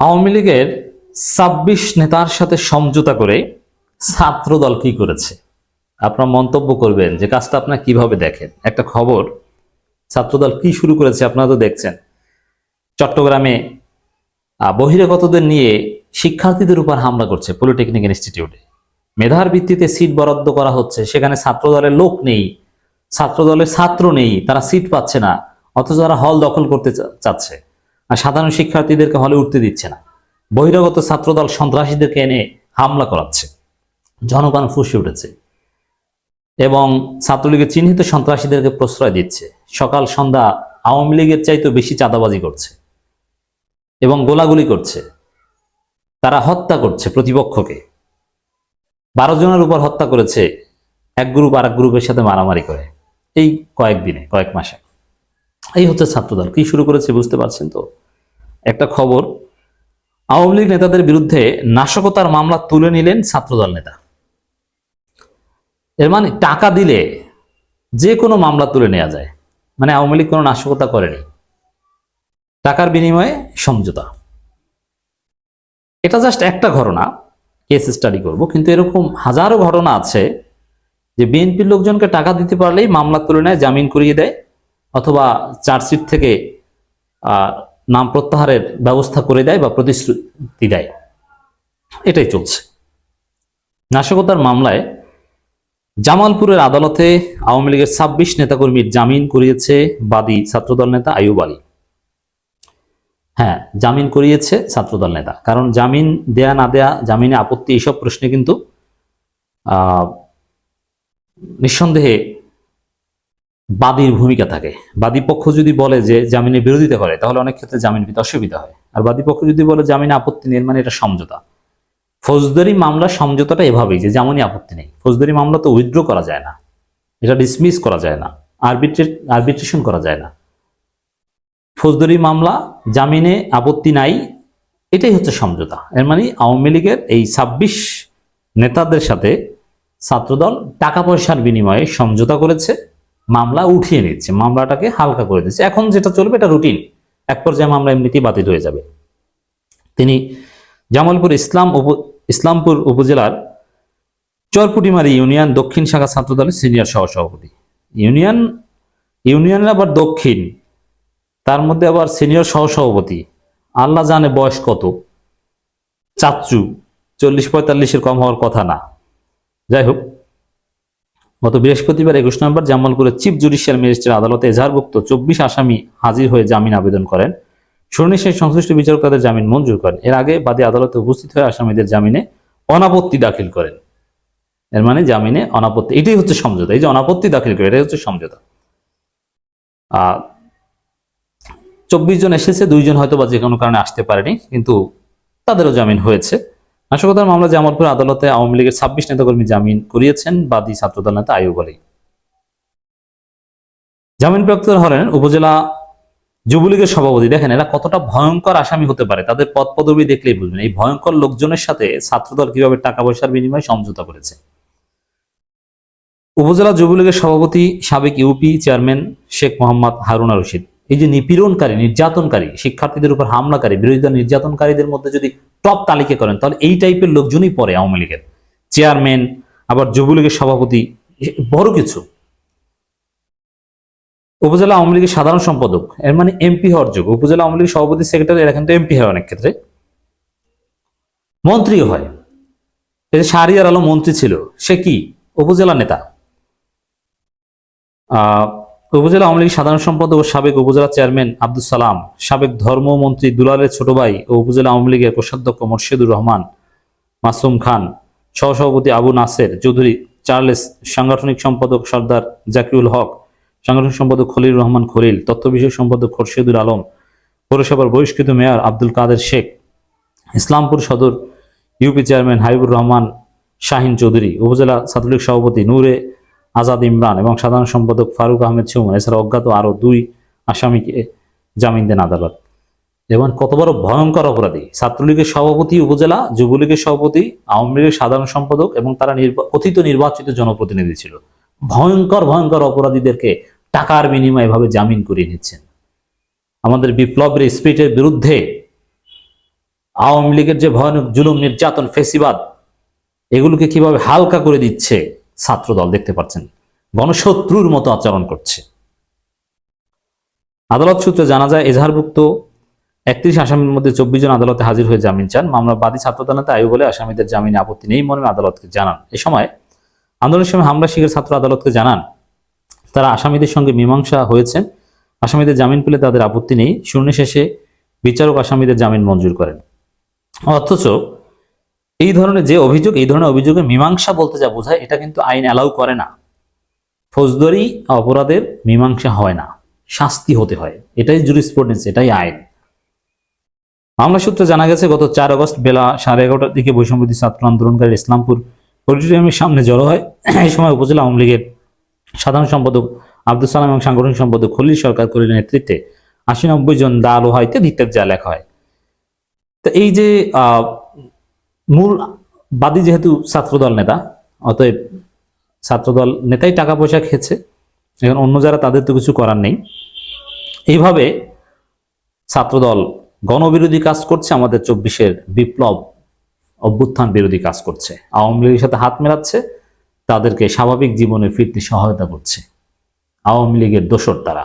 আওয়ামী লীগের ছাব্বিশ নেতার সাথে সমঝোতা করে ছাত্র দল কি করেছে? আপনার মন্তব্য করবেন যে কাজটা আপনার কীভাবে দেখেন। একটা খবর, ছাত্রদল কি শুরু করেছে আপনারা তো দেখছেন। চট্টগ্রামে বহিরাগতদের নিয়ে শিক্ষার্থীদের উপর হামলা করছে পলিটেকনিক ইনস্টিটিউটে। মেধার ভিত্তিতে সিট বরাদ্দ করা হচ্ছে, সেখানে ছাত্রদলের লোক নেই, ছাত্রদলের ছাত্র নেই, তারা সিট পাচ্ছে না, অথচ তারা হল দখল করতে চাচ্ছে। আর সাধারণ শিক্ষার্থীদেরকে হলে উঠতে দিচ্ছে না। বহিরাগত ছাত্রদল সন্ত্রাসীদেরকে এনে হামলা করাচ্ছে। জনগণ ফুসে উঠেছে। এবং ছাত্রলীগের চিহ্নিত সন্ত্রাসীদেরকে প্রশ্রয় দিচ্ছে। সকাল সন্ধ্যা আওয়ামী লীগের চাইতে বেশি চাঁদাবাজি করছে এবং গোলাগুলি করছে। তারা হত্যা করছে প্রতিপক্ষকে। বারো জনের উপর হত্যা করেছে এক গ্রুপ আর এক গ্রুপের সাথে মারামারি করে। এই কয়েকদিনে, কয়েক মাসে। এই হচ্ছে ছাত্রদল। কি শুরু করেছে বুঝতে পারছেন তো? একটা খবর, আওয়ামী লীগ নেতাদের বিরুদ্ধে নাশকতার মামলা তুলে নিলেন ছাত্রদল নেতা। এর মানে টাকা দিলে যে কোনো মামলা তুলে নেওয়া যায়। মানে আওয়ামী লীগ কোনো নাশকতা করেনি। টাকার বিনিময়ে সমঝোতা। এটা জাস্ট একটা ঘটনা কেস স্টাডি করব, কিন্তু এরকম হাজারো ঘটনা আছে যে বিএনপির লোকজনকে টাকা দিতে পারলেই মামলা তুলে নেয়, জামিন করিয়ে দেয় অথবা চার্জশিট থেকে নাম প্রত্যাহারের ব্যবস্থা করে দেয় বা প্রতিশ্রুতি দেয়। এটাই চলছে। নাশকতার মামলায় জামালপুরের আদালতে আওয়ামী লীগের ছাব্বিশ নেতাকর্মীর জামিন করিয়েছে বাদী ছাত্রদল নেতা আয়ুব আলী। হ্যাঁ জামিন করিয়েছে ছাত্রদল নেতা। কারণ জামিন দেয়া না দেয়া, জামিনে আপত্তি এইসব প্রশ্নে কিন্তু নিঃসন্দেহে বাদীর ভূমিকা থাকে। বাদী পক্ষ যদি বলে যে জামিনের বিরোধিতা করে, তাহলে অনেক ক্ষেত্রে জামিন পেতে অসুবিধা হয়। আর বাদী পক্ষ যদি বলে জামিনে আপত্তি নেই মানে এটা সমঝোতা। ফৌজদারি মামলা সমঝোতাটা এভাবেই যে যেমনই আপত্তি নেই। ফৌজদারি মামলা তো উইথড্র করা যায় না। এটা ডিসমিস করা যায় না। আরবিট্রেট আরবিট্রেশন করা যায় না। ফৌজদারি মামলা, জামিনে আপত্তি নাই, এটাই হচ্ছে সমঝোতা। এর মানে আওয়ামী লীগের এই ছাব্বিশ নেতাদের সাথে ছাত্রদল টাকা পয়সার বিনিময়ে সমঝোতা করেছে। মামলা উঠিয়ে নিচ্ছে, মামলাটাকে হালকা করে দিচ্ছে। এখন যেটা চলবে, এটা রুটিন এক পর্যায়ে মামলা এমনিতেই বাতিল হয়ে যাবে। তিনি জামালপুর ইসলাম ইসলামপুর উপজেলার চরপুটিমারি ইউনিয়ন দক্ষিণ শাখা ছাত্রদলের সিনিয়র সহসভাপতি। ইউনিয়ন, ইউনিয়নের আবার দক্ষিণ, তার মধ্যে আবার সিনিয়র সহসভাপতি। আল্লাহ জানে বয়স কত। চাচ্চু, চল্লিশ পঁয়তাল্লিশের কম হওয়ার কথা না। যাই হোক গত বৃহস্পতিবার একুশ নম্বর জামালপুরের চিফ জুডিশিয়াল ম্যাজিস্ট্রেট আদালতে এজাহারভুক্ত চব্বিশ আসামি হাজির হয়ে জামিন আবেদন করেন। শুনানি শেষে সংশ্লিষ্ট বিচারক তাদের জামিন মঞ্জুর করেন। এর আগে বাদী আদালতে উপস্থিত হয়ে আসামিদের জামিনে অনাপত্তি দাখিল করেন। এর মানে জামিনে অনাপত্তি, এটাই হচ্ছে সমঝোতা। এই যে অনাপত্তি দাখিল করে, এটাই হচ্ছে সমঝোতা। চব্বিশ জন এসেছে, দুইজন হয়তো বা যে কোনো কারণে আসতে পারেনি, কিন্তু তাদেরও জামিন হয়েছে। নাশকতার মামলা জামালপুর আদালতে আওয়ামী লীগের ছাব্বিশ নেতাকর্মী জামিন করিয়েছেন বাদী ছাত্রদল নেতা আয়ুব আলী। জামিনপ্রাপ্ত হলেন উপজেলা যুবলীগের সভাপতি। দেখেন, এরা কতটা ভয়ঙ্কর আসামি হতে পারে, তাদের পদ পদবি দেখলেই বুঝবেন। এই ভয়ঙ্কর লোকজনের সাথে ছাত্রদল কীভাবে টাকা পয়সার বিনিময়ে সমঝোতা করেছে। উপজেলা যুবলীগের সভাপতি সাবেক ইউপি চেয়ারম্যান শেখ মোহাম্মদ হারুনা রশিদ। এই যে নিপীড়নকারী, নির্যাতনকারী, শিক্ষার্থীদের উপর হামলাকারী বিরোধিতা নির্যাতনকারীদের মধ্যে যদি টপ তালিকা করেন, তাহলে এই টাইপের লোকজনই পড়ে আওয়ামী লীগের। চেয়ারম্যান, আবার যুবলীগের সভাপতি, বড় কিছু। উপজেলা আওয়ামী লীগের সাধারণ সম্পাদক, এর মানে এমপি হওয়ার যোগ্য। উপজেলা আওয়ামী লীগের সভাপতি, সেক্রেটারি, এরা কিন্তু এমপি হয় অনেক ক্ষেত্রে। মন্ত্রীও হয়। এই শাহরিয়ার আলম মন্ত্রী ছিল, সে কি? উপজেলা নেতা। উপজেলা আওয়ামী লীগের সাধারণ সম্পাদক ও সাবেক উপজেলা চেয়ারম্যান আব্দুল সালাম, সাবেক ধর্মমন্ত্রী দুলালের ছোট ভাই ও উপজেলা আওয়ামী লীগের কোষাধ্যক্ষ মোর্শেদুর রহমান, মাসুম খান, সহসভাপতি আবু নাসের চৌধুরী, চার্লেস সাংগঠনিক সম্পাদক সর্দার জাকিউল হক, সাংগঠনিক সম্পাদক খলিল রহমান খলিল, তথ্য বিষয়ক সম্পাদক খোরশেদুল আলম, পৌরসভার বহিষ্কৃত মেয়র আব্দুল কাদের শেখ, ইসলামপুর সদর ইউপি চেয়ারম্যান হাবিবুর রহমান শাহিন চৌধুরী, উপজেলা ছাত্রলীগ সভাপতি নূরে আজাদ ইমরান এবং সাধারণ সম্পাদক ফারুক আহমেদ সুমন, এছাড়া অজ্ঞাত আরও দুই আসামিকে জামিন দেন আদালত। এবং কত বড় ভয়ঙ্কর অপরাধী? ছাত্রলীগের সভাপতি, উপজেলা, যুবলীগের সভাপতি, আওয়ামী লীগের সাধারণ সম্পাদক এবং তারা কথিত নির্বাচিত জনপ্রতিনিধি ছিল। ভয়ঙ্কর ভয়ঙ্কর অপরাধীদেরকে টাকার বিনিময়ে এভাবে জামিন করিয়ে নিচ্ছেন। আমাদের বিপ্লবের স্পিরিটের বিরুদ্ধে আওয়ামী লীগের যে ভয়ানক, জুলুম, নির্যাতন, ফেসিবাদ, এগুলোকে কীভাবে হালকা করে দিচ্ছে ছাত্রদল দেখতে পাচ্ছেন। গণশত্রুর মতো আচরণ করছে। আদালত সূত্রে জানা যায়, এজাহারভুক্ত একত্রিশ আসামির মধ্যে চব্বিশ জন আদালতে হাজির হয়ে জামিন চান। মামলা বাদী ছাত্রদল আয়ু বলে আসামিদের জামিনে আপত্তি নেই মর্মে আদালতকে জানান। এ সময় আন্দোলনের সময় হামলা শিখের ছাত্র আদালতকে জানান, তারা আসামিদের সঙ্গে মীমাংসা হয়েছেন। আসামিদের জামিন পেলে তাদের আপত্তি নেই। শুনানি শেষে বিচারক আসামিদের জামিন মঞ্জুর করেন। অথচ এই ধরনের যে অভিযোগ, এই ধরনের অভিযোগে মীমাংসা বলতে যা বোঝায়, এটা কিন্তু আইন অ্যালাউ করে না। ফৌজদারি অপরাধের মীমাংসা হয় না, শাস্তি হতে হয়। এটাই জুরিসপ্রুডেন্স এটাই আইন। মামলা সূত্রে জানা গেছে, গত চার আগস্ট বেলা সাড়ে এগারোটার দিকে বৈষম্যদী ছাত্র আন্দোলনকারী ইসলামপুর অডিটোরিয়ামের সামনে জড়ো হয়। এই সময় উপজেলা আওয়ামী লীগের সাধারণ সম্পাদক আব্দুল সালাম এবং সাংগঠনিক সম্পাদক খলিল সরকার কলিলের নেতৃত্বে আশি নব্বই জন দা লোহা ইত্যাদি ইত্যাদি যা লেখা হয়। তো এই যে মূল বাদী যেহেতু ছাত্রদল নেতা, অতএব ছাত্রদল নেতাই টাকা পয়সা খেয়েছে, এখন অন্য যারা তাদের তো কিছু করার নেই। এইভাবে ছাত্রদল গণবিরোধী কাজ করছে, আমাদের চব্বিশের বিপ্লব অভ্যুত্থান বিরোধী কাজ করছে। আওয়ামী লীগের সাথে হাত মেলাচ্ছে, তাদেরকে স্বাভাবিক জীবনে ফিরতে সহায়তা করছে। আওয়ামী লীগের দোসর তারা।